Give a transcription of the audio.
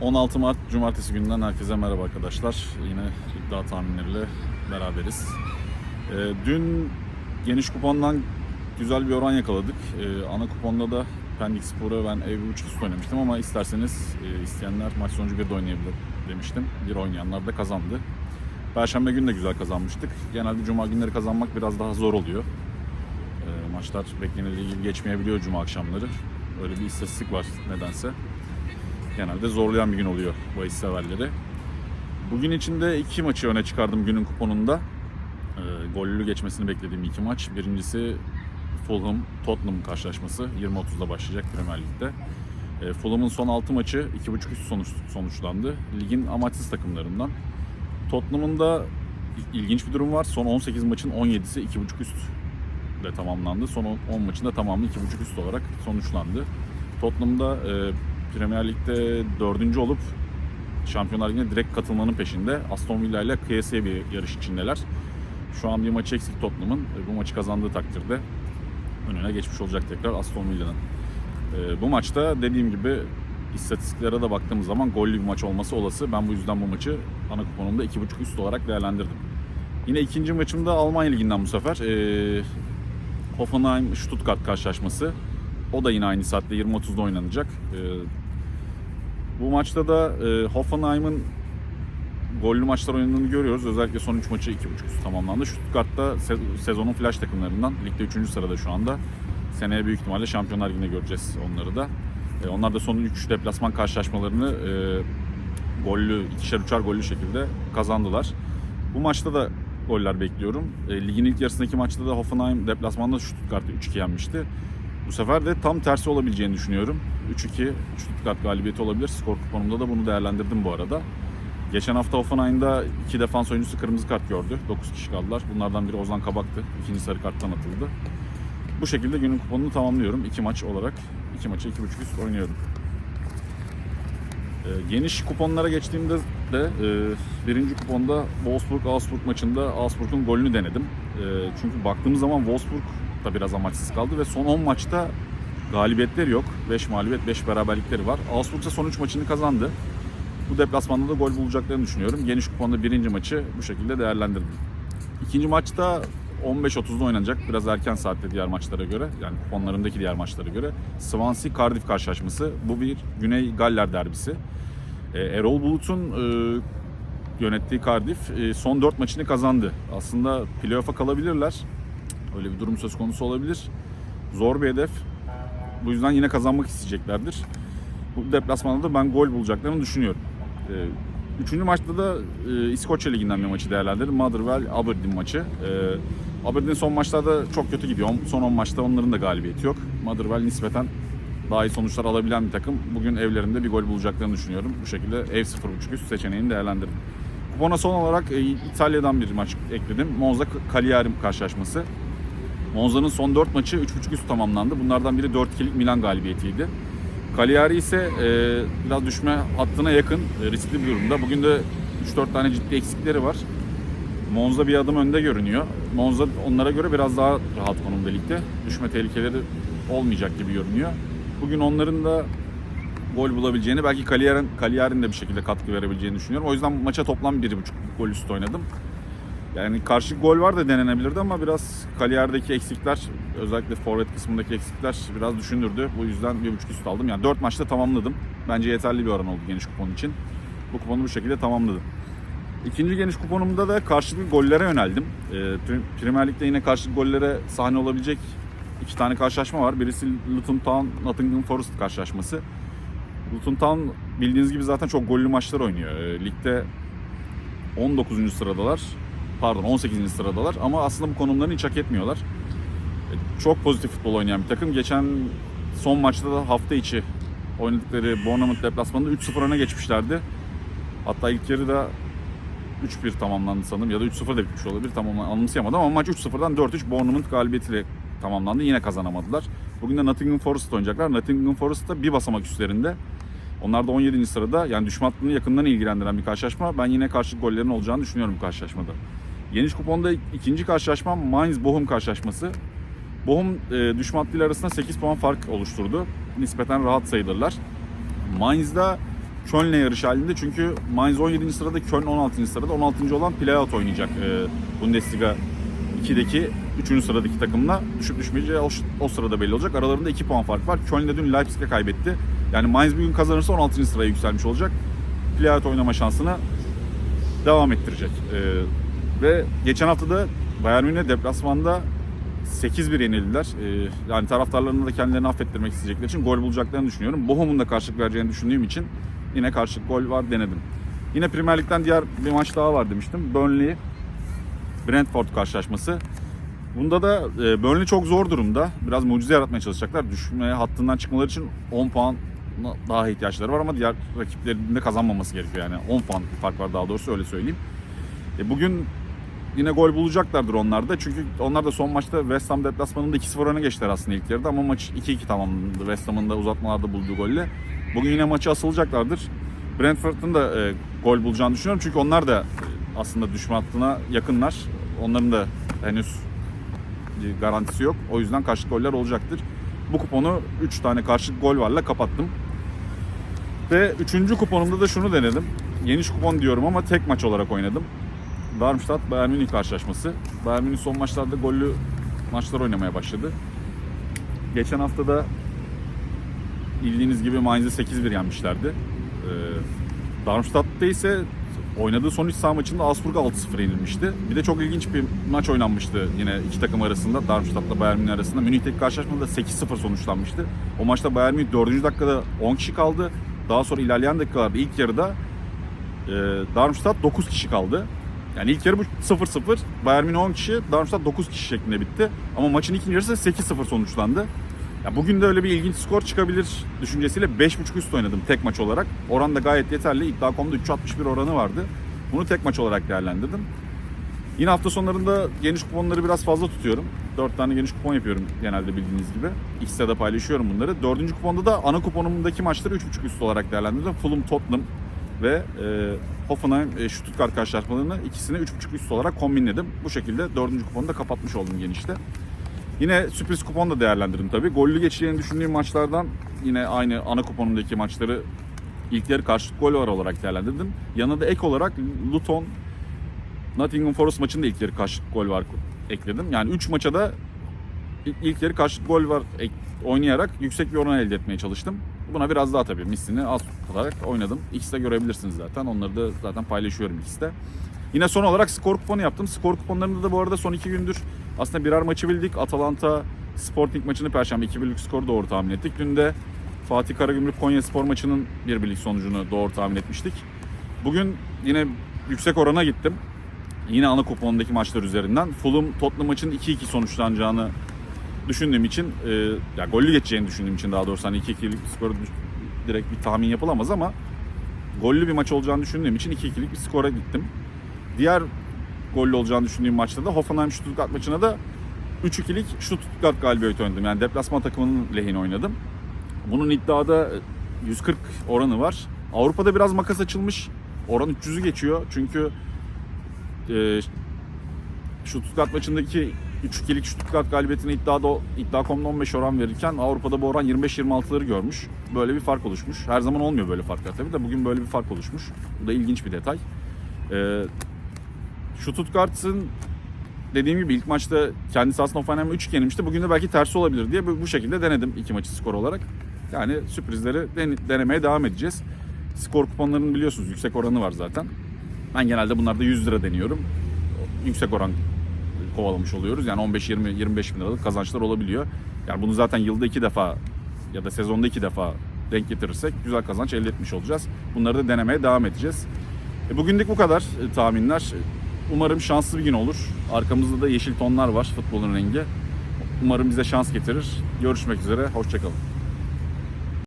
16 Mart Cumartesi gününden herkese merhaba arkadaşlar. Yine iddia tahminleriyle beraberiz. Ee, dün geniş kupondan güzel bir oran yakaladık. Ee, ana kuponda da Pendik Spor'a ben ev 3 üst oynamıştım ama isterseniz e, isteyenler maç sonucu bir de oynayabilir demiştim. Bir oynayanlar da kazandı. Perşembe günü de güzel kazanmıştık. Genelde cuma günleri kazanmak biraz daha zor oluyor. Ee, maçlar beklenildiği gibi geçmeyebiliyor cuma akşamları. Öyle bir istatistik var nedense genelde zorlayan bir gün oluyor bahis severleri. Bugün içinde iki maçı öne çıkardım günün kuponunda. E, gollü geçmesini beklediğim iki maç. Birincisi Fulham Tottenham karşılaşması 20.30'da başlayacak Premier Lig'de. E, Fulham'ın son 6 maçı 2.5 üst sonuç, sonuçlandı. Ligin amaçsız takımlarından. Tottenham'ın da ilginç bir durum var. Son 18 maçın 17'si 2.5 üst ile tamamlandı. Son 10 maçın da tamamı 2.5 üst olarak sonuçlandı. Tottenham'da e, Premier Lig'de dördüncü olup Şampiyonlar Ligi'ne direkt katılmanın peşinde. Aston Villa ile kıyasıya bir yarış içindeler. Şu an bir maçı eksik Tottenham'ın. E, Bu maçı kazandığı takdirde önüne geçmiş olacak tekrar Aston Villa'nın. E, Bu maçta dediğim gibi istatistiklere de baktığımız zaman gollü bir maç olması olası. Ben bu yüzden bu maçı ana kuponumda 2.5 üst olarak değerlendirdim. Yine ikinci maçımda Almanya Ligi'nden bu sefer. E, Hoffenheim-Stuttgart karşılaşması. O da yine aynı saatte 20.30'da oynanacak. Ee, bu maçta da e, Hoffenheim'ın gollü maçlar oynadığını görüyoruz. Özellikle son 3 maçı 2.5 üst tamamlandı. Stuttgart'ta se- sezonun flash takımlarından. Ligde 3. sırada şu anda. Seneye büyük ihtimalle Şampiyonlar Ligi'ne göreceğiz onları da. E, onlar da son 3 deplasman karşılaşmalarını e, gollü, ikişer üçer gollü şekilde kazandılar. Bu maçta da goller bekliyorum. E, ligin ilk yarısındaki maçta da Hoffenheim deplasmanda Stuttgart'ı 3-2 yenmişti. Bu sefer de tam tersi olabileceğini düşünüyorum. 3-2 Stuttgart galibiyeti olabilir. Skor kuponumda da bunu değerlendirdim bu arada. Geçen hafta Hoffenheim'da iki defans oyuncusu kırmızı kart gördü. 9 kişi kaldılar. Bunlardan biri Ozan Kabak'tı. İkinci sarı karttan atıldı. Bu şekilde günün kuponunu tamamlıyorum. İki maç olarak. iki maçı 2.5 üst oynuyorum. Ee, geniş kuponlara geçtiğimde de e, birinci kuponda Wolfsburg-Augsburg maçında Augsburg'un golünü denedim. E, çünkü baktığımız zaman Wolfsburg da biraz amaçsız kaldı ve son 10 maçta galibiyetleri yok. 5 mağlubiyet, 5 beraberlikleri var. Augsburg ise son 3 maçını kazandı. Bu deplasmanda da gol bulacaklarını düşünüyorum. Geniş kuponda birinci maçı bu şekilde değerlendirdim. İkinci maçta 15.30'da oynanacak. Biraz erken saatte diğer maçlara göre. Yani kuponlarımdaki diğer maçlara göre. Swansea-Cardiff karşılaşması. Bu bir Güney Galler derbisi. E, Erol Bulut'un e, yönettiği Cardiff e, son 4 maçını kazandı. Aslında playoff'a kalabilirler. Öyle bir durum söz konusu olabilir. Zor bir hedef. Bu yüzden yine kazanmak isteyeceklerdir. Bu deplasmanda da ben gol bulacaklarını düşünüyorum. E, Üçüncü maçta da e, İskoçya Ligi'nden bir maçı değerlendirdim. Motherwell Aberdeen maçı. E, Aberdeen son maçlarda çok kötü gidiyor. Son 10 maçta onların da galibiyeti yok. Motherwell nispeten daha iyi sonuçlar alabilen bir takım. Bugün evlerinde bir gol bulacaklarını düşünüyorum. Bu şekilde ev 0.5 üst seçeneğini değerlendirdim. Kupona son olarak e, İtalya'dan bir maç ekledim. Monza Cagliari karşılaşması. Monza'nın son 4 maçı 3.5 üst tamamlandı. Bunlardan biri 4-2'lik Milan galibiyetiydi. Cagliari ise e, biraz düşme hattına yakın, e, riskli bir durumda. Bugün de 3-4 tane ciddi eksikleri var. Monza bir adım önde görünüyor. Monza onlara göre biraz daha rahat konumda ligde. Düşme tehlikeleri olmayacak gibi görünüyor. Bugün onların da gol bulabileceğini, belki Cagliari'nin de bir şekilde katkı verebileceğini düşünüyorum. O yüzden maça toplam 1.5 gol üstü oynadım. Yani karşı gol var da denenebilirdi ama biraz Cagliari'deki eksikler, özellikle forvet kısmındaki eksikler biraz düşündürdü. Bu yüzden 1.5 üst aldım. Yani 4 maçta tamamladım. Bence yeterli bir oran oldu geniş kupon için. Bu kuponu bu şekilde tamamladım. İkinci geniş kuponumda da karşılıklı gollere yöneldim. Prim- Premier Lig'de yine karşılıklı gollere sahne olabilecek iki tane karşılaşma var. Birisi Luton Town Nottingham Forest karşılaşması. Luton Town bildiğiniz gibi zaten çok gollü maçlar oynuyor. Ee, ligde 19. sıradalar. Pardon 18. sıradalar ama aslında bu konumlarını hiç hak etmiyorlar. Ee, Çok pozitif futbol oynayan bir takım. Geçen son maçta da hafta içi oynadıkları Bournemouth deplasmanında 3-0 öne geçmişlerdi. Hatta ilk yarıda 3-1 tamamlandı sanırım ya da 3-0 da bitmiş olabilir. Tamam anımsayamadım ama maç 3-0'dan 4-3 Bournemouth galibiyetiyle tamamlandı. Yine kazanamadılar. Bugün de Nottingham Forest oynayacaklar. Nottingham Forest da bir basamak üstlerinde. Onlar da 17. sırada. Yani düşman yakından ilgilendiren bir karşılaşma. Ben yine karşı gollerin olacağını düşünüyorum bu karşılaşmada. Geniş kuponda ikinci karşılaşma Mainz Bochum karşılaşması. Bochum e, hattıyla arasında 8 puan fark oluşturdu. Nispeten rahat sayılırlar. Mainz'da Köln'le yarış halinde çünkü Mainz 17. sırada, Köln 16. sırada. 16. olan Playout oynayacak e, Bundesliga 2'deki 3. sıradaki takımla düşüp düşmeyeceği o, o sırada belli olacak. Aralarında 2 puan fark var. Köln de dün Leipzig'e kaybetti. Yani Mainz bugün kazanırsa 16. sıraya yükselmiş olacak. Playout oynama şansını devam ettirecek. E, ve geçen hafta da Bayern Münih deplasmanda 8-1 yenildiler. E, yani taraftarlarını da kendilerini affettirmek isteyecekleri için gol bulacaklarını düşünüyorum. Bochum'un da karşılık vereceğini düşündüğüm için yine karşılık gol var denedim. Yine Premier Lig'den diğer bir maç daha var demiştim. Burnley Brentford karşılaşması. Bunda da e, Burnley çok zor durumda. Biraz mucize yaratmaya çalışacaklar. Düşme hattından çıkmaları için 10 puan daha ihtiyaçları var ama diğer rakiplerinin de kazanmaması gerekiyor yani. 10 puan fark var daha doğrusu öyle söyleyeyim. E, bugün yine gol bulacaklardır onlar da. Çünkü onlar da son maçta West Ham deplasmanında 2-0 öne geçtiler aslında ilk yarıda ama maç 2-2 tamamlandı West Ham'ın da uzatmalarda bulduğu golle. Bugün yine maçı asılacaklardır. Brentford'un da e, gol bulacağını düşünüyorum. Çünkü onlar da e, aslında düşme hattına yakınlar. Onların da henüz garantisi yok. O yüzden karşılık goller olacaktır. Bu kuponu 3 tane karşılık gol varla kapattım. Ve 3. kuponumda da şunu denedim. Geniş kupon diyorum ama tek maç olarak oynadım. Darmstadt Bayern Münih karşılaşması. Bayern Münih son maçlarda gollü maçlar oynamaya başladı. Geçen hafta da bildiğiniz gibi Mainz'i 8-1 yenmişlerdi. Ee, Darmstadt'ta ise oynadığı son 3 saha maçında Augsburg'a 6-0 yenilmişti. Bir de çok ilginç bir maç oynanmıştı yine iki takım arasında. Darmstadt'la Bayern Münih arasında. Münih'teki karşılaşmada 8-0 sonuçlanmıştı. O maçta Bayern Münih 4. dakikada 10 kişi kaldı. Daha sonra ilerleyen dakikalarda ilk yarıda e, Darmstadt 9 kişi kaldı. Yani ilk yarı bu 0-0. Bayern Münih 10 kişi, Darmstadt 9 kişi şeklinde bitti. Ama maçın ikinci yarısı 8-0 sonuçlandı. Ya bugün de öyle bir ilginç skor çıkabilir düşüncesiyle 5.5 üst oynadım tek maç olarak. Oran da gayet yeterli. İddia.com'da 3.61 oranı vardı. Bunu tek maç olarak değerlendirdim. Yine hafta sonlarında geniş kuponları biraz fazla tutuyorum. 4 tane geniş kupon yapıyorum genelde bildiğiniz gibi. X'te de paylaşıyorum bunları. Dördüncü kuponda da ana kuponumdaki maçları 3.5 üst olarak değerlendirdim. Fulham Tottenham ve e, Hoffenheim e, Stuttgart karşılaşmalarını ikisini 3.5 üst olarak kombinledim. Bu şekilde dördüncü kuponu da kapatmış oldum genişte. Yine sürpriz kupon da değerlendirdim tabii. Gollü geçeceğini düşündüğüm maçlardan yine aynı ana kuponumdaki maçları ilk yarı karşılık gol var olarak değerlendirdim. Yanına da ek olarak Luton Nottingham Forest maçında ilk yarı karşılık gol var ekledim. Yani 3 maça da ilk yarı karşılık gol var ek- oynayarak yüksek bir oran elde etmeye çalıştım. Buna biraz daha tabii mislini az olarak oynadım. İkisi de görebilirsiniz zaten. Onları da zaten paylaşıyorum ikisi de. Yine son olarak skor kuponu yaptım. Skor kuponlarında da bu arada son iki gündür aslında birer maçı bildik. Atalanta Sporting maçını Perşembe 2-1'lik skoru doğru tahmin ettik. Dün de Fatih Karagümrük Konya Spor maçının 1-1'lik sonucunu doğru tahmin etmiştik. Bugün yine yüksek orana gittim. Yine ana kupondaki maçlar üzerinden. Fulham Tottenham maçının 2-2 sonuçlanacağını düşündüğüm için, e, ya gollü geçeceğini düşündüğüm için daha doğrusu hani 2-2'lik skoru direkt bir tahmin yapılamaz ama gollü bir maç olacağını düşündüğüm için 2-2'lik bir skora gittim. Diğer gollü olacağını düşündüğüm maçta da Hoffenheim Stuttgart maçına da 3-2'lik Stuttgart galibiyeti oynadım. Yani deplasman takımının lehine oynadım. Bunun iddiada 140 oranı var. Avrupa'da biraz makas açılmış. Oran 300'ü geçiyor. Çünkü e, Stuttgart maçındaki 3-2'lik Stuttgart galibiyetine iddiada iddia.com'da 15 oran verirken Avrupa'da bu oran 25-26'ları görmüş. Böyle bir fark oluşmuş. Her zaman olmuyor böyle farklar tabii de bugün böyle bir fark oluşmuş. Bu da ilginç bir detay. Ee, Stuttgart'ın dediğim gibi ilk maçta kendisi aslında Hoffenheim'e 3 yenilmişti. Bugün de belki tersi olabilir diye bu şekilde denedim iki maçı skor olarak. Yani sürprizleri den- denemeye devam edeceğiz. Skor kuponlarının biliyorsunuz yüksek oranı var zaten. Ben genelde bunlarda 100 lira deniyorum. Yüksek oran kovalamış oluyoruz. Yani 15-20-25 bin liralık kazançlar olabiliyor. Yani bunu zaten yılda iki defa ya da sezonda iki defa denk getirirsek güzel kazanç elde etmiş olacağız. Bunları da denemeye devam edeceğiz. E, Bugünlük bu kadar e, tahminler. Umarım şanslı bir gün olur. Arkamızda da yeşil tonlar var futbolun rengi. Umarım bize şans getirir. Görüşmek üzere. Hoşçakalın.